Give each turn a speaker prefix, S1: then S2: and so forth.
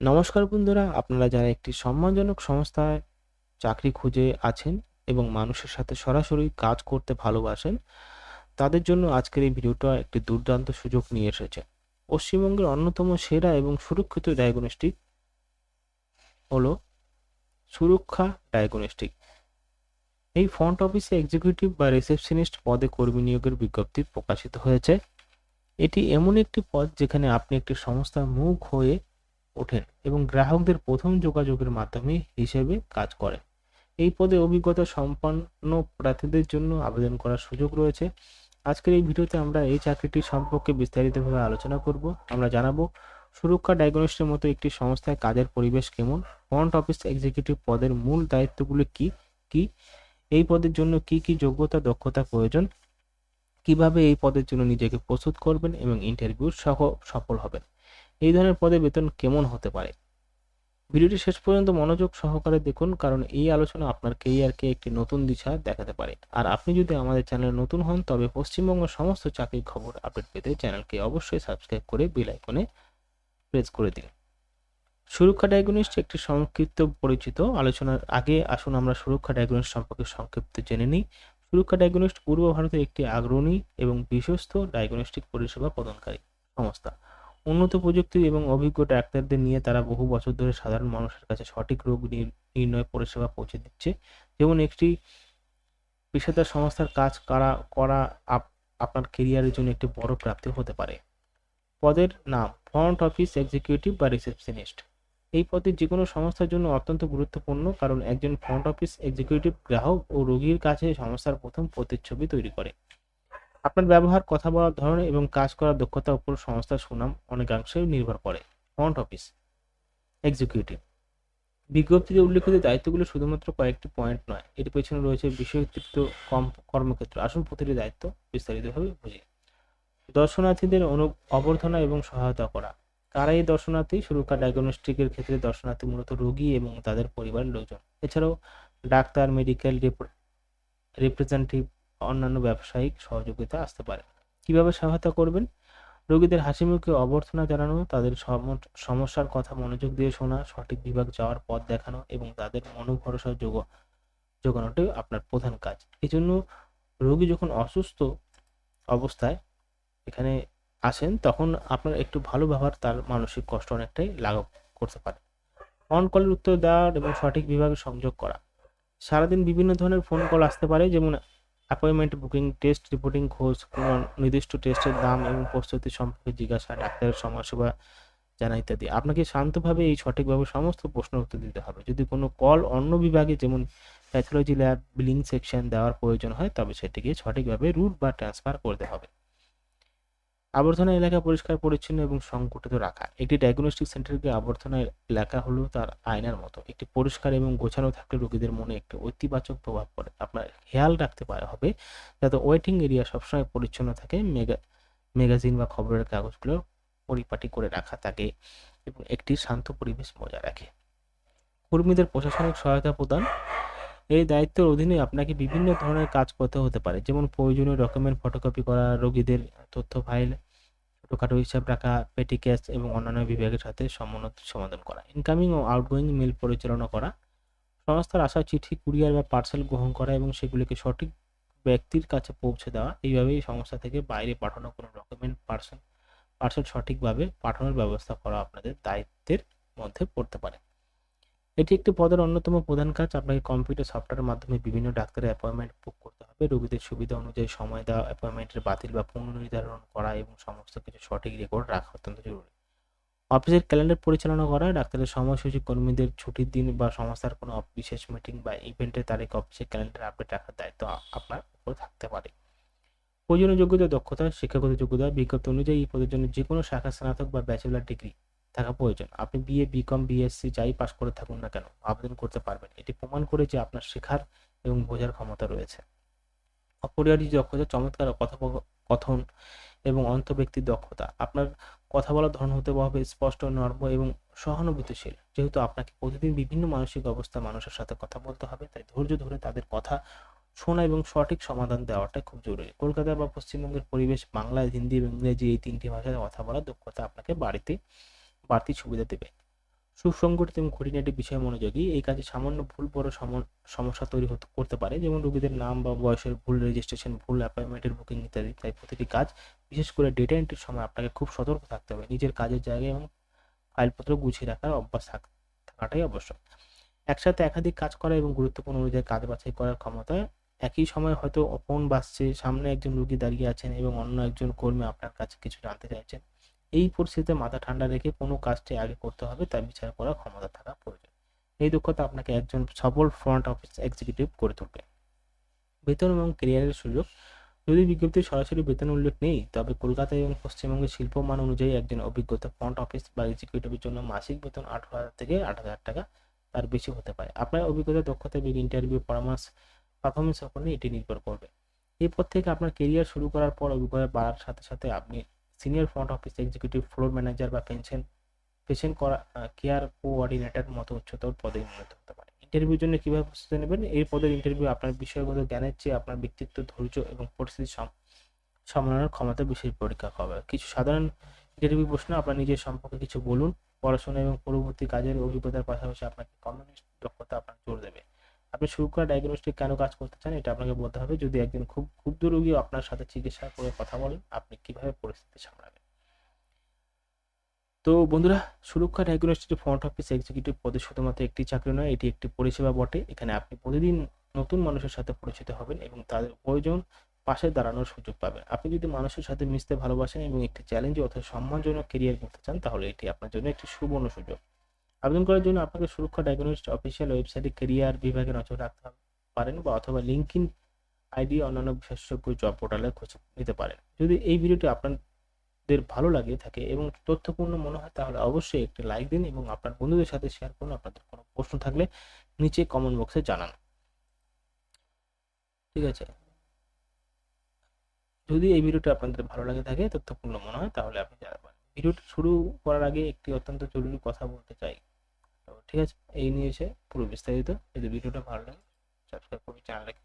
S1: নমস্কার বন্ধুরা, আপনারা যারা একটি সম্মানজনক সংস্থায় চাকরি খুঁজে আছেন এবং মানুষের সাথে সরাসরি কাজ করতে ভালোবাসেন, তাদের জন্য আজকের এই ভিডিওটা একটি দুর্দান্ত সুযোগ নিয়ে এসেছে। পশ্চিমবঙ্গের অন্যতম সেরা এবং সুরক্ষিত ডায়াগনস্টিক হলো সুরক্ষা ডায়াগনস্টিক এই ফ্রন্ট অফিসে এক্সিকিউটিভ বা রিসেপশনিস্ট পদে কর্মী নিয়োগের বিজ্ঞপ্তি প্রকাশিত হয়েছে। এটি এমন একটি পদ যেখানে আপনি একটি সংস্থার মুখ হয়ে ওঠেন এবং গ্রাহকদের প্রথম যোগাযোগের মাধ্যমে হিসেবে কাজ করেন এই পদে অভিজ্ঞতা সম্পন্ন প্রার্থীদের জন্য আবেদন করার সুযোগ রয়েছে। আজকের এই ভিডিওতে আমরা এই চাকরিটি সম্পর্কে বিস্তারিতভাবে আলোচনা করব। আমরা জানাব, সুরক্ষা ডায়াগনস্টের মতো একটি সংস্থায় কাজের পরিবেশ কেমন? ফ্রন্ট অফিস এক্সিকিউটিভ পদের মূল দায়িত্বগুলি কি? কি? এই পদের জন্য কি কি যোগ্যতা, দক্ষতা প্রয়োজন? কীভাবে এই পদের জন্য নিজেকে প্রস্তুত করবেন এবং ইন্টারভিউ সহ সফল হবেন? এই ধরনের পদে বেতন কেমন হতে পারে? ভিডিওটি শেষ পর্যন্ত মনোযোগ সহকারে দেখুন, কারণ এই আলোচনা আপনার কেরিয়ারকে একটি নতুন দিশা দেখাতে পারে। আর আপনি যদি আমাদের চ্যানেলে নতুন হন, তবে পশ্চিমবঙ্গের সমস্ত চাকরির খবর আপডেট পেতে চ্যানেলকে অবশ্যই সাবস্ক্রাইব করে বেল আইকনে প্রেস করে দিন। সুরক্ষা ডায়াগনিস্ট একটি সংক্ষিপ্ত পরিচিত আলোচনার আগে আসুন আমরা সুরক্ষা ডায়াগনিস্ট সম্পর্কে সংক্ষিপ্ত জেনে নিই। সুরক্ষা ডায়াগনিস্ট পূর্ব ভারতের একটি অগ্রণী এবং বিশ্বস্ত ডায়াগনস্টিক পরিষেবা প্রদানকারী সংস্থা। উন্নত প্রযুক্তি এবং অভিজ্ঞ ডাক্তারদের নিয়ে তারা বহু বছর ধরে সাধারণ মানুষের কাছে সঠিক রোগ নির- নির্ণয় পরিষেবা পৌঁছে দিচ্ছে। যেমন একটি পেশাদার সংস্থার কাজ করা করা আপ- আপনার কেরিয়ারের জন্য একটি বড় প্রাপ্তি হতে পারে। পদের নাম ফ্রন্ট অফিস এক্সিকিউটিভ বা রিসেপশনিস্ট এই পদে যে কোনো সংস্থার জন্য অত্যন্ত গুরুত্বপূর্ণ, কারণ একজন ফ্রন্ট অফিস এক্সিকিউটিভ গ্রাহক ও রোগীর কাছে সংস্থার প্রথম প্রতিচ্ছবি তৈরি করে। আপনার ব্যবহার, কথা বলার ধরন এবং কাজ করার দক্ষতার উপর সংস্থার সুনাম অনেকাংশে নির্ভর করে। Front office, executive. বিজ্ঞপ্তিতে উল্লেখিত দায়িত্বগুলো শুধুমাত্র কয়েকটি পয়েন্ট নয়, এর পেছনে রয়েছে বিষয়তৃপ্ত কম, কর্মক্ষেত্র। আসুন প্রতিটি দায়িত্ব বিস্তারিতভাবে বুঝি। দর্শনার্থীদের অনু অবর্ধনা এবং সহায়তা করা। কারা এই দর্শনার্থী? সুরক্ষা ডায়াগনস্টিকের ক্ষেত্রে দর্শনার্থী মূলত রোগী এবং তাদের পরিবারের লোকজন। এছাড়াও ডাক্তার, মেডিকেল রিপ্রেজেন্টেটিভ অন্যান্য ব্যবসায়িক সহযোগিতা আসতে পারে। কীভাবে সহায়তা করবেন? রোগীদের হাসি মুখে অভ্যর্থনা জানানো, তাদের সম- সমস্যার কথা মনোযোগ দিয়ে শোনা, সঠিক বিভাগ যাওয়ার পথ দেখানো এবং তাদের মনোভরসা যোগ যোগানোটাই আপনার প্রধান কাজ। এই জন্য রোগী যখন অসুস্থ অবস্থায় এখানে আসেন, তখন আপনার একটু ভালো ব্যবহার তার মানসিক কষ্ট অনেকটাই লাঘব করতে পারে। অন কলের উত্তর দেওয়ার এবং সঠিক বিভাগে সংযোগ করা। সারাদিন বিভিন্ন ধরনের ফোন কল আসতে পারে, যেমন অ্যাপয়েন্টমেন্ট বুকিং টেস্ট রিপোর্টিং খোঁজ কোনো নির্দিষ্ট টেস্টের দাম এবং প্রস্তুতি সম্পর্কে জিজ্ঞাসা, ডাক্তারের সময়সেবা জানা ইত্যাদি। আপনাকে শান্তভাবে এই সঠিকভাবে সমস্ত প্রশ্ন উত্তর দিতে হবে। যদি কোনো কল অন্য বিভাগে, যেমন প্যাথোলজি ল্যাব বিলিং সেকশন দেওয়ার প্রয়োজন হয়, তবে সেটিকে সঠিকভাবে রুট বা ট্রান্সফার করতে হবে। আবর্জনা এলাকা পরিষ্কার, পরিচ্ছন্ন এবং সংগঠিত রাখা। একটি ডায়াগনস্টিক সেন্টারকে আবর্জনা এলাকা হলো তার আয়নার মতো। একটি পরিষ্কার এবং গোছানো থাকলে রোগীদের মনে একটি ঐতিবাচক প্রভাব পড়ে। আপনার খেয়াল রাখতে পারা হবে যাতে ওয়েটিং এরিয়া সবসময় পরিচ্ছন্ন থাকে। মেগা ম্যাগাজিন বা খবরের কাগজগুলো পরিপাটি করে রাখা থাকে এবং একটি শান্ত পরিবেশ বজায় রাখে। কর্মীদের প্রশাসনিক সহায়তা প্রদান এই দায়িত্বের অধীনে আপনাকে বিভিন্ন ধরনের কাজ করতে হতে পারে। যেমন প্রয়োজনীয় ডকুমেন্ট ফটোকপি করা, রোগীদের তথ্য ফাইল ছোটোখাটো হিসাব রাখা পেটি ক্যাশ এবং অন্যান্য বিভাগের সাথে সমন্বয় সমাধান করা ইনকামিং ও আউটগোয়িং মেল পরিচালনা করা, সংস্থার আসা চিঠি কুরিয়ার বা পার্সেল গ্রহণ করা এবং সেগুলিকে সঠিক ব্যক্তির কাছে পৌঁছে দেওয়া, এইভাবেই সংস্থা থেকে বাইরে পাঠানো কোনো ডকুমেন্ট পার্সেল পার্সেল সঠিকভাবে পাঠানোর ব্যবস্থা করা আপনাদের দায়িত্বের মধ্যে পড়তে পারে। এটি একটি পদের অন্যতম প্রধান কাজ। আপনাকে কম্পিউটার সফটওয়্যারের মাধ্যমে বিভিন্ন ডাক্তারের অ্যাপয়েন্টমেন্ট বুক করতে হবে। রোগীদের সুবিধা অনুযায়ী সময় দেওয়া অ্যাপয়েন্টমেন্টের বাতিল বা পুনর্নির্ধারণ করা এবং সমস্ত কিছু সঠিক রেকর্ড রাখা অত্যন্ত জরুরি। অফিসের ক্যালেন্ডার পরিচালনা করা, ডাক্তারের সময়সূচি, কর্মীদের ছুটির দিন বা সংস্থার কোনো বিশেষ মিটিং বা ইভেন্টের তারিখ অফিসের ক্যালেন্ডার আপডেট রাখার দায়িত্ব আপনার উপর থাকতে পারে। প্রয়োজনীয় যোগ্যতা, দক্ষতা, শিক্ষাগত যোগ্যতা, বিজ্ঞপ্তি অনুযায়ী এই পদের জন্য যে কোনো শাখা স্নাতক বা ব্যাচেলার ডিগ্রি থাকা প্রয়োজন। আপনি বিএ বিকম বিএসসি যাই পাস করে থাকুন না কেন, আবেদন করতে পারবেন। এটি প্রমাণ করে যে আপনার শেখার এবং বোঝার ক্ষমতা রয়েছে। অপরিহার্য দক্ষতা, চমৎকার কথোপকথন এবং অন্তর্ব্যক্তির দক্ষতা। আপনার কথা বলার ধরন হতে হবে স্পষ্ট, নর্ম এবং সহানুভূতিশীল। যেহেতু আপনাকে প্রতিদিন বিভিন্ন মানসিক অবস্থা মানুষের সাথে কথা বলতে হবে, তাই ধৈর্য ধরে তাদের কথা শোনা এবং সঠিক সমাধান দেওয়াটা খুব জরুরি। কলকাতা বা পশ্চিমবঙ্গের পরিবেশ বাংলা হিন্দি এবং ইংরেজি এই তিনটি ভাষায় কথা বলার দক্ষতা আপনাকে বাড়িতে বাড়তি সুবিধা দেবে। সুসংগঠিত এবং খুঁটিনাটি বিষয় মনোযোগী। এই কাজে সামান্য ভুল বড় সম- সমস্যা তৈরি হতে, করতে পারে। যেমন রোগীদের নাম বা বয়সের ভুল রেজিস্ট্রেশন ভুল অ্যাপয়েন্টমেন্টের বুকিং ইত্যাদি। তাই প্রতিটি কাজ, বিশেষ করে ডেটা এন্ট্রির সময়, আপনাকে খুব সতর্ক থাকতে হবে। নিজের কাজের জায়গায় এবং ফাইলপত্র গুছিয়ে রাখার অভ্যাস থাক- থাকাটাই আবশ্যক। একসাথে একাধিক কাজ করা এবং গুরুত্বপূর্ণ অনুযায়ী কাজ বাছাই করার ক্ষমতা, একই সময় হয়তো ফোন বাজছে, সামনে একজন রোগী দাঁড়িয়ে আছেন এবং অন্য একজন কর্মী আপনার কাছে কিছু জানতে চাইছেন। এই পরিস্থিতিতে মাথা ঠান্ডা রেখে কোনো কাজটি আগে করতে হবে তা বিচার করার ক্ষমতা থাকা প্রয়োজন। এই দক্ষতা আপনাকে একজন সফল ফ্রন্ট অফিস এক্সিকিউটিভ করে তুলবে। বেতন এবং ক্যারিয়ারের সুযোগ। যদি বিজ্ঞপ্তির সরাসরি বেতন উল্লেখ নেই, তবে কলকাতা এবং পশ্চিমবঙ্গের শিল্পমান অনুযায়ী একজন অভিজ্ঞতা ফ্রন্ট অফিস বা এক্সিকিউটিভের জন্য মাসিক বেতন আট হাজার থেকে আট হাজার টাকা, তার বেশি হতে পারে। আপনার অভিজ্ঞতা, দক্ষতা এবং ইন্টারভিউ পরামর্শ পারফরমেন্সের উপর এটি নির্ভর করবে। এরপর থেকে আপনার কেরিয়ার শুরু করার পর অভিজ্ঞতা বাড়ার সাথে সাথে আপনি senior front office executive floor manager বা পেনশন পেশেন্ট করা কেয়ার কোঅর্ডিনেটর মতো উচ্চতর পদে উন্নত হতে পারে। ইন্টারভিউর জন্য কীভাবে প্রস্তুতি নেবেন? এই পদের ইন্টারভিউ আপনার বিষয়গত জ্ঞানের চেয়ে আপনার ব্যক্তিত্ব, ধৈর্য এবং পরিস্থিতি সাম- সামলানোর ক্ষমতা বিশেষ পরীক্ষা হবে। কিছু সাধারণ ইন্টারভিউ প্রশ্ন, আপনার নিজের সম্পর্কে কিছু বলুন। পড়াশোনা এবং পরবর্তী কাজের অভিজ্ঞতার পাশাপাশি আপনাকে কমিউনিস্ট দক্ষতা আপনার জোর দেবে। আপনি শুরু করা ডায়াগনস্টিক কেন কাজ করতে চান, এটা আপনাকে বলতে হবে। যদি একজন খুব ক্ষুদ্র রোগী আপনার সাথে চিকিৎসা করে কথা বলেন, আপনি কীভাবে পরিস্থিতি সামলাবেন? তো বন্ধুরা, সুরক্ষা ডায়াগনস্টিক ফ্রন্ট অফিস এক্সিকিউটিভ পদে শুধুমাত্র একটি চাকরি নয়, এটি একটি পরিষেবা বটে। এখানে আপনি প্রতিদিন নতুন মানুষের সাথে পরিচিত হবেন এবং তাদের প্রয়োজন পাশে দাঁড়ানোর সুযোগ পাবেন। আপনি যদি মানুষের সাথে মিশতে ভালোবাসেন এবং একটি চ্যালেঞ্জ অথবা সম্মানজনক কেরিয়ার করতে চান, তাহলে এটি আপনার জন্য একটি সুবর্ণ সুযোগ। আবেদন করার জন্য আপনাকে সুরক্ষা ডায়াগনস্ট অফিসিয়াল ওয়েবসাইটে কেরিয়ার বিভাগে নজর রাখতে পারেন বা অথবা লিঙ্ক ইন আইডি অন্যান্য বিশেষজ্ঞ জব পোর্টালে খোঁজ নিতে পারেন। যদি এই ভিডিওটি আপনাদের ভালো লাগে থাকে এবং তথ্যপূর্ণ মনে হয়, তাহলে অবশ্যই একটি লাইক দিন এবং আপনার বন্ধুদের সাথে শেয়ার করুন। আপনাদের কোনো প্রশ্ন থাকলে নিচে কমেন্ট বক্সে জানান। ঠিক আছে? যদি এই ভিডিওটি আপনাদের ভালো লাগে থাকে, তথ্যপূর্ণ মনে হয়, তাহলে আপনি জানাতে পারেন। ভিডিওটি শুরু করার আগে একটি অত্যন্ত জরুরি কথা বলতে চাই। ঠিক আছে? এই নিয়েছে পুরো বিস্তারিত যদি ভিডিওটা ভালো লাগে সাবস্ক্রাইব করুন চ্যানেলটাকে